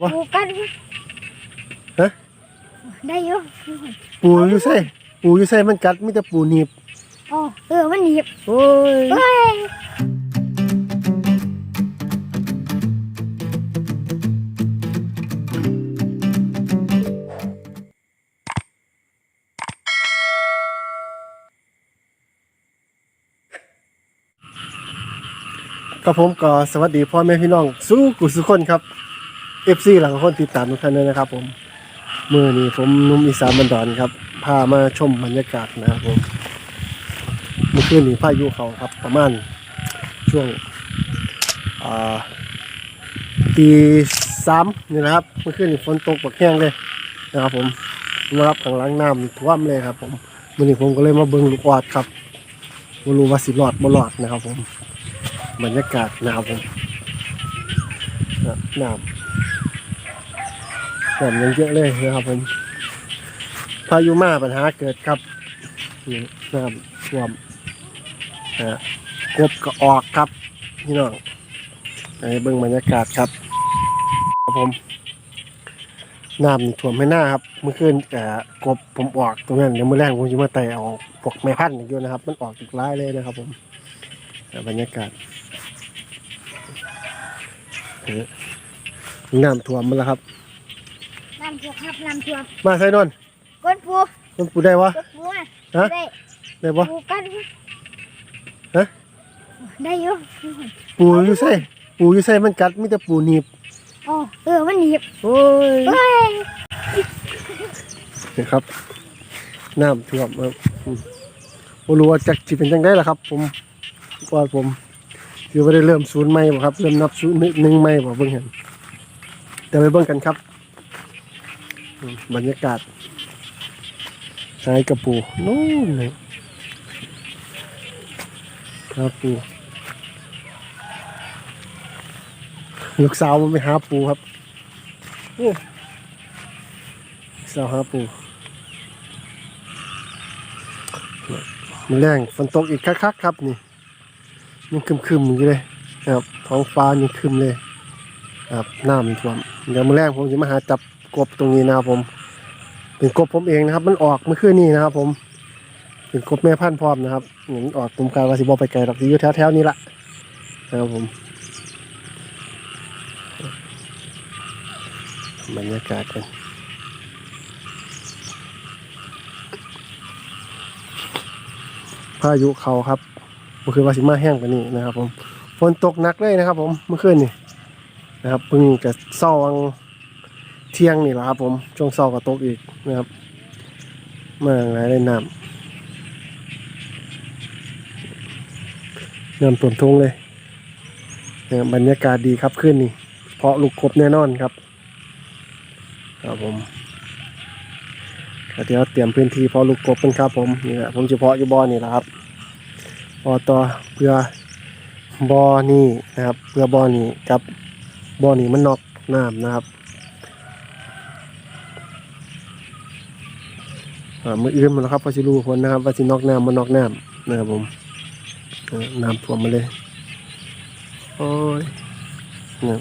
วะปูกันฮะได้อยู่ปูอยู่ใส่ปูอยู่ใส่มันกัดมีแต่ปูหนีบอ๋อเออมันหนีบโอ้ยเฮ้ยกับผมก็สวัสดีพ่อแม่พี่น้องสู้กุสุคนครับ FC หลังคนติดตามทุกท่านเลยนะครับ ผมมือนี้ผมนุ่มอีสานบันดอนครับพามาชมบรรยากาศนะครับผมเมื่อคืนนี้พายุเขาครับ ประมาณช่วงตีสามนี่นะครับ เมื่อคืนนี้ฝนตกบักแห้งเลยนะครับ ผมนะครับข้างล่างน้ำท่วมเลยครับ ผมมื่อนี้ผมก็เลยมาเบิ่งลูกออดครับไม่รู้ว่าสิรอดบ่รอดนะครับ ผม บรรยากาศนะครับผมน้ำ น้ำยังเยอะเลยนะครับผมพายุมาปัญหาเกิดครับนี่น้ำท่วมนะกบก็ออกครับพี่น้องไปเบิ่งบรรยากาศครับครับผมน้ำนี่ท่วมไม่น่าครับ เมื่อคืนกับกบผมออกตรงนั้นเดี๋ยวเมื่อแรกผมจะมาไต่เอาพวกไม้พันธุ์อยู่นะครับ มันออกอีกร้ายเลยนะครับ ผมบรรยากาศน้ำท่วมมาแล้วครับ น้ำท่วมครับน้ำท่วมาใส่นอนก้นปูมันปูได้วะ ก้นปูอะฮะ ได้ได้ปะปูกันฮะ ได้อยู่ปูอยู่ใส่ปูอยู่ใส่มันกัดมีแต่ปูหนีบอ๋อเออมันหนีบโอ้ยเฮ้ยนี่ครับน้ำท่วมครับอืมบ่รู้ว่าจักจิเป็นจังได้ล่ะครับ ผมว่าผมคือว่าได้เริ่มศูนย์ใหม่บ่ครับเริ่มนับศูนย์หนึ่งใหม่บ่เบิ่งเห็นเดี๋ยวไปเบิ่งกันครับ บรรยากาศหายกระปูนู่นเลยครับปู ลูกสาวมันไปหาปูครับโอ้สาวหาปูมันแรงฝนตกอีกคักๆครับนี่ยังคึมๆอยู่เลยครับท้องฟ้ายังคึมเลยครับน้ำมันท่วมเดี๋ยวมือแรกผมจะมาหาจับ กบตรงนี้นะครับผม เป็นกบผมเองนะครับ มันออกเมื่อคืนนี้นะครับ ผม เป็นกบแม่พันธุ์พร้อมนะครับเหมือนออกตรงกลางวาสิบอไปไกลหรอกสิอยู่แถวๆนี้ละนะครับผมบรรยากาศกันพายุเขาครับเมื่อคืนวาสิมาแห้งกว่านี้นะครับ ผมฝนตกหนักเลยนะครับ ผมเมื่อคืนนี่นะครับเพิ่งจะเศร้าวัง เที่ยงนี่แหละครับผม ช่วงเศร้าก็ตกอีกนะครับเมาหลายได้น้ำน้ำต้นทงเลยนะครับรรยากาศดีครับขึ้นนี่ เพราะลูกกบแน่นอนครับ ครับผมก็เดี๋ยวเตรียมพื้นที่เพาะลูกกบกันครับผมนี่แหละผมจะเพาะอยู่บ่อนี่แหละครับพอต่อเพื่อบ่อนี่นะครับ เพื่อบ่อนี่กับบ่อนี่มันนอกน้ำนะครับอ่า มืออื่นมาแล้วครับพอสิรู้ผลนะครับว่าสินอกน้ำมันนอกน้ำนะครับผมน้ำท่วมมาเลย โอ้ยเนี่ย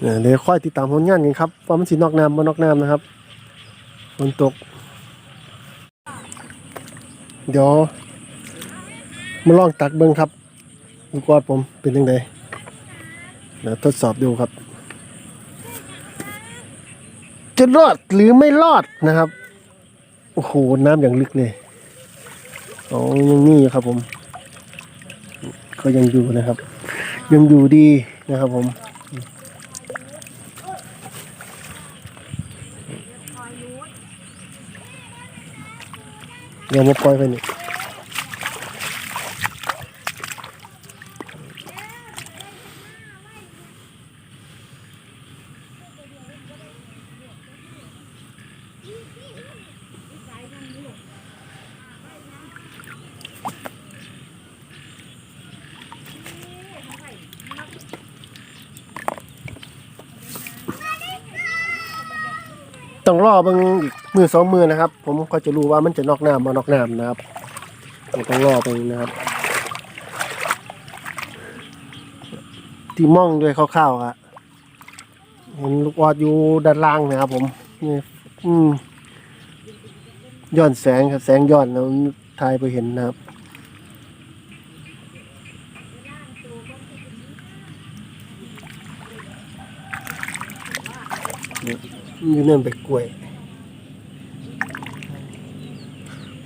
เนี่ยเดี๋ยวค่อยติดตามผลงานกันครับว่ามันสินอกน้ำบ่นอกน้ำนะครับฝนตก เดี๋ยวมาลองตักเบิ้งครับลูกวาดผมเป็นยังไง เดี๋ยวทดสอบดูครับ จะรอดหรือไม่รอดนะครับ โอ้โห น้ำอย่างลึกเลยอ๋อยังนี่ครับผม ก็ยังอยู่นะครับ ยังอยู่ดีนะครับผมเดี๋ยวมาปล่อยไปนี่ ต้องรอเบางอีกมือสองมือนะครับ ผมก็จะรู้ว่ามันจะนอกน้ำมานอกน้ำนะครับต้องรอไปนะครับ ที่มองด้วยคร่าวๆอะเห็นลูกออดอยู่ด้านล่างนะครับผมนี่อืม ย้อนแสงครับ แสงย้อนแล้วทายไปเห็นนะครับอยู่เนินไปกล้วย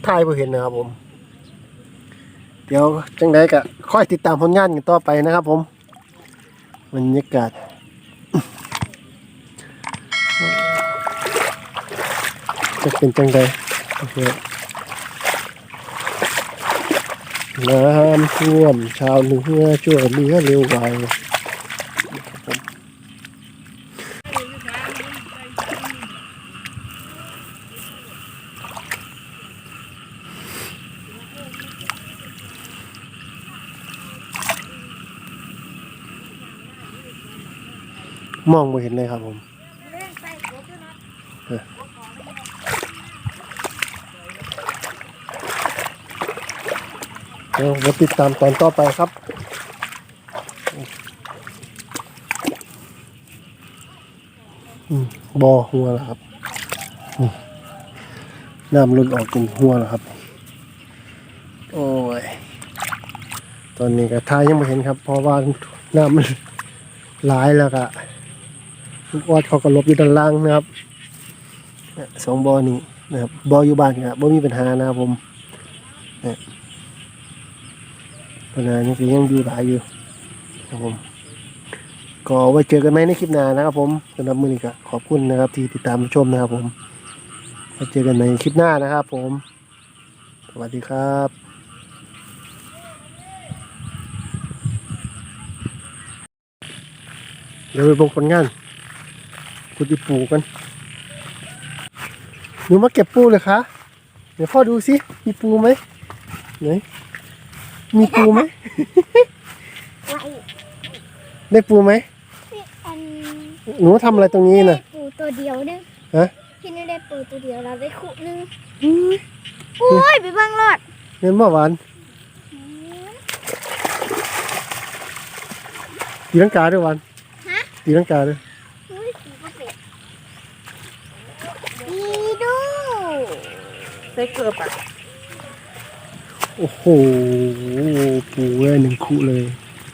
ทายไปเห็นนะครับผม เดี๋ยวจังไดก็ค่อยติดตามผลงานกันต่อไปนะครับผมบรรยากาศจะเป็นจังได น้ำท่วมชาวเรือช่วยเรือเร็วไวมมองไม่เห็นเลยครับผม เล่นไปโคตรนะ เดี๋ยวมาติดตามตอนต่อไปครับอืมบอหัวแล้วครับน้ำรุนออกจนหัวแล้วครับ โอ้ย ตอนนี้ก็ทายยังไม่เห็นครับ เพราะว่าน้ำมันหลายแล้วก็ลูกออดเขาก็ลบอยู่ด้านล่างนะครับสองบอนี้นะครับบออยู่บ้านครับบ่มีปัญหานะครับผม ปัญหานี้ก็ยังอยู่หลายอยู่ครับผมก็ไว้เจอกันไหมในคลิปหน้านะครับผมสำหรับมือนี้ก็ขอบคุณนะครับ ที่ติดตามชมนะครับผมไว้เจอกันในคลิปหน้านะครับผม สวัสดีครับเดี๋ยวไปบอกผลงานคุณอีปูกันหนูมาเก็บปูเลยคะเดี๋ยวพ่อดูสิมีปูไหมไหน มีปูไหม ไว้ได้ปูไหมพี่อันหนูทำอะไรตรงนี้น่ะได้ปูตัวเดียวนึงฮะ พี่นี่ได้ปูตัวเดียวเราได้คู่นึงอุ้ยโอ้ยไปเบ้างรอดเงินบ่หวานตีลังกาด้วยหวันฮะตีลังกาด้วยอุ้ยสีก็เป็ดดีดู ใส่เกลือปะ โอ้โหปูแว่หนึ่งคู่เลย